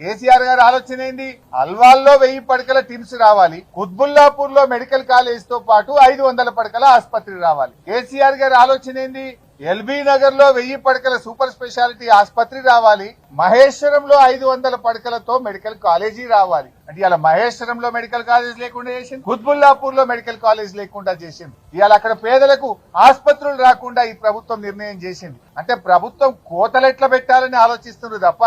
కేసీఆర్ గారి ఆలోచన ఏంది? అల్వాల్లో వెయ్యి పడకల టిమ్స్ రావాలి. కుత్బుల్లాపూర్లో మెడికల్ కాలేజ్తో పాటు ఐదు వందల పడకల ఆసుపత్రి రావాలి. కేసీఆర్ గారి ఆలోచన ఏంది? ఎల్బీ నగర్లో వెయ్యి పడకల సూపర్ స్పెషాలిటీ ఆసుపత్రి రావాలి. మహేశ్వరంలో ఐదు వందల పడకలతో మెడికల్ కాలేజీ రావాలి. అంటే ఇలా మహేశ్వరంలో మెడికల్ కాలేజ్ లేకుండా చేసింది. కుత్బుల్లాపూర్లో మెడికల్ కాలేజ్ లేకుండా చేసింది. ఇవాళ అక్కడ పేదలకు ఆసుపత్రులు రాకుండా ఈ ప్రభుత్వం నిర్ణయం చేసింది. అంటే ప్రభుత్వం కోతలు ఎట్లా పెట్టాలని ఆలోచిస్తున్నారు తప్ప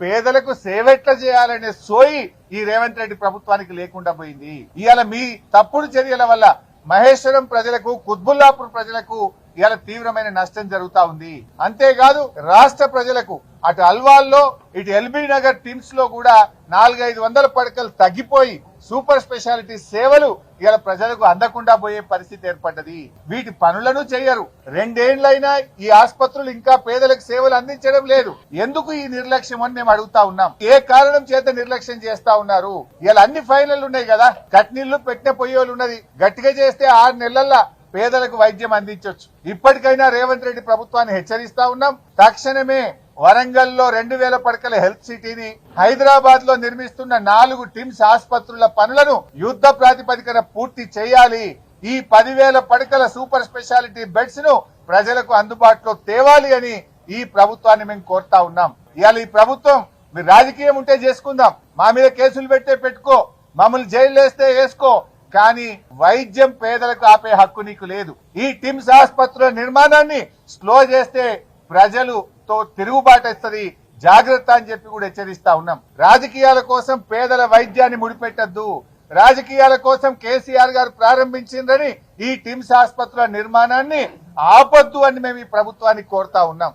పేదలకు సేవ ఎట్లా చేయాలనే సోయి ఈ రేవంత్ రెడ్డి ప్రభుత్వానికి లేకుండా పోయింది. ఇవాళ మీ తప్పుడు చర్యల వల్ల మహేశ్వరం ప్రజలకు కుత్బుల్లాపూర్ ప్రజలకు ఇవాళ తీవ్రమైన నష్టం జరుగుతా ఉంది. అంతేకాదు రాష్ట్ర ప్రజలకు అటు అల్వాల్లో ఇటు ఎల్బీ నగర్ టిమ్స్లో కూడా నాలుగైదు వందల పడకలు తగ్గిపోయి సూపర్ స్పెషాలిటీ సేవలు ఇలా ప్రజలకు అందకుండా పోయే పరిస్థితి ఏర్పడ్డది. వీటి పనులను చేయరు. రెండేళ్ళైనా ఈ ఆసుపత్రులు ఇంకా పేదలకు సేవలు అందించడం లేదు. ఎందుకు ఈ నిర్లక్ష్యం అని మేము అడుగుతా ఉన్నాం. ఏ కారణం చేత నిర్లక్ష్యం చేస్తా ఉన్నారు? ఇలా అన్ని ఫైనల్ ఉన్నాయి కదా. కట్నీళ్ళు పెట్టిన పొయ్యోలు ఉన్నది. గట్టిగా చేస్తే ఆరు నెలల్లో పేదలకు వైద్యం అందించవచ్చు ఇప్పటికైనా రేవంత్ రెడ్డి ప్రభుత్వాన్ని హెచ్చరిస్తా ఉన్నాం. తక్షణమే వరంగల్లో రెండు వేల పడకల హెల్త్ సిటీని హైదరాబాద్లో నిర్మిస్తున్న నాలుగు టిమ్స్ ఆసుపత్రుల పనులను యుద్ధ ప్రాతిపదికన పూర్తి చేయాలి. ఈ పదివేల పడకల సూపర్ స్పెషాలిటీ బెడ్స్ను ప్రజలకు అందుబాటులో తేవాలి అని ఈ ప్రభుత్వాన్ని మేము కోరుతా ఉన్నాం. ఇవాళ ఈ ప్రభుత్వం మీరు రాజకీయం ఉంటే చేసుకుందాం. మా మీద కేసులు పెట్టే పెట్టుకో. మమ్మల్ని జైలు వేస్తే వేసుకో. కానీ వైద్యం పేదలకు ఆపే హక్కు నీకు లేదు. ఈ టిమ్స్ ఆసుపత్రుల నిర్మాణాన్ని స్లో చేస్తే ప్రజలుతో తిరుగుబాటు వస్తుంది. జాగ్రత్త అని చెప్పి కూడా హెచ్చరిస్తా ఉన్నాం. రాజకీయాల కోసం పేదల వైద్యాన్ని ముడిపెట్టద్దు. రాజకీయాల కోసం కేసీఆర్ గారు ప్రారంభించిందని ఈ టిమ్స్ ఆసుపత్రుల నిర్మాణాన్ని ఆపద్దు అని మేము ఈ ప్రభుత్వాన్ని కోరుతా ఉన్నాం.